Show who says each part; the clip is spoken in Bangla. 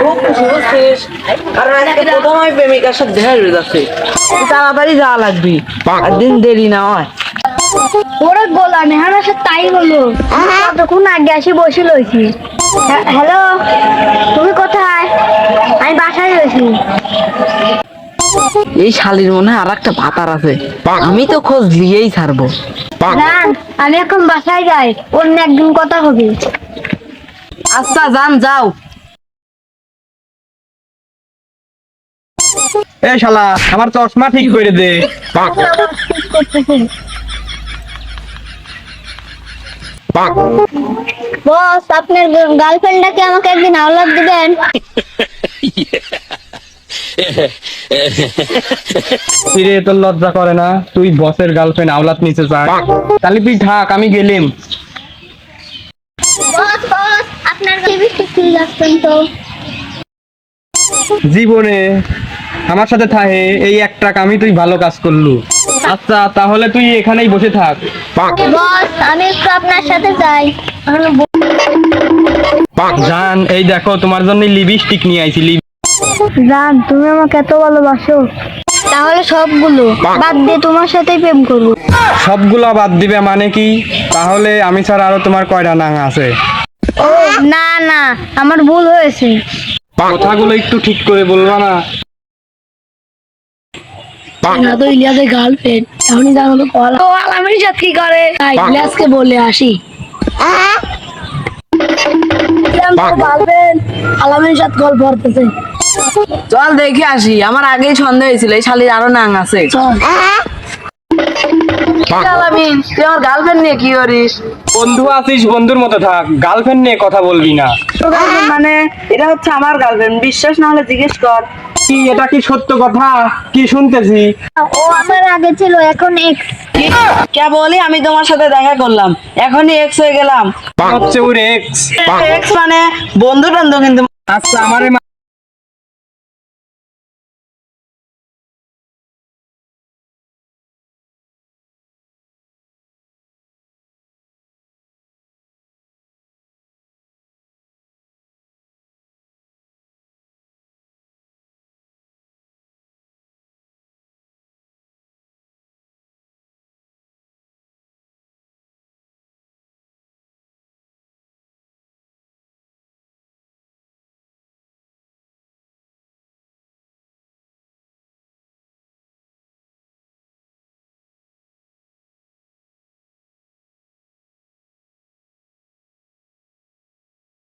Speaker 1: খুব খুশি বুঝছিস কারণ আজকে প্রথম আমি প্রেমিকার সাথে দেখা হয়ে যাচ্ছে। তাড়াতাড়ি যাওয়া লাগবে। আর দিন দেরি না হয়।
Speaker 2: ওরে গোলা সাথে তাই হলো। ততক্ষণ আগে আসি বসে লইছি হ্যাঁ, হ্যালো তুমি কোথায়? আমি বাসায় রয়েছি।
Speaker 1: এই শালির মনে হয় আর একটা ভাতার আছে আমি তো খোঁজ দিয়েই ছাড়বো।
Speaker 2: না আমি এখন বাসায় যাই। অন্য একদিন কথা হবে।
Speaker 1: আচ্ছা যান যাও।
Speaker 3: এ শালা আমার চশমা ঠিক করে দে।
Speaker 2: বস আপনার গার্লফ্রেন্ডটাকে আমাকে একদিন আওলাদ দিবেন?
Speaker 3: ফিরে তোর লজ্জা করে না তুই বসের গার্লফ্রেন্ড আওলাত নিচে চাস। তাহলে তুই থাক আমি গেলিম।
Speaker 2: বস বস আপনার তো।
Speaker 3: জীবনে আমার সাথে থাকে এই একটা কামই তুই ভালো কাজ করলু। আচ্ছা তাহলে তুই এখানেই বসে থাক।
Speaker 2: বস আমি একটু আপনার সাথে যাই।
Speaker 3: জান এই দেখো তোমার জন্য লিপস্টিক নিয়ে আইছি লিপ
Speaker 2: জান তুমি আমাকে এত ভালোবাসো। তাহলে সবগুলো বাদ দিয়ে তোমার সাথেই প্রেম করব।
Speaker 3: সবগুলা বাদ দিবে মানে কি? তাহলে আমি ছাড়া আরও তোমার কয়টা নাং আছে?
Speaker 2: ও না না আমার ভুল হয়েছে।
Speaker 3: কথাগুলো একটু ঠিক করে বলবা না।
Speaker 4: না তো ইলিয়াসের গার্লফ্রেন্ড এখনই জানো কল ও আলামের সাথে কি করে? তাই ইলিয়াসকে বলে আসি। গার্লফ্রেন্ড আলামের সাথে গল্প করতেছে।
Speaker 1: চল দেখে আসি। আমার আগেই সন্দেহ হয়েছিল। এই শালির আরও নাং আছে।
Speaker 4: চল।
Speaker 1: আলামিন তুই আমার গার্লফ্রেন্ড নিয়ে কি করিস?
Speaker 3: বন্ধু আছিস বন্ধুর মতো থাক। গার্লফ্রেন্ড নিয়ে কথা বলবি না।
Speaker 1: তোর মানে এটা হচ্ছে আমার গার্লফ্রেন্ড বিশ্বাস না হলে জিজ্ঞেস কর।
Speaker 3: কি এটা কি সত্য কথা? কি শুনতেছি?
Speaker 2: ও আমার আগে ছিল এখন এক্স
Speaker 1: কি? বলি? আমি তোমার সাথে দেখা করলাম। এখনই এক্স হয়ে গেলাম।
Speaker 3: হচ্ছে ওর এক্স
Speaker 1: এক্স মানে বন্ধু টন্ধু কিন্তু
Speaker 3: আচ্ছা আমারে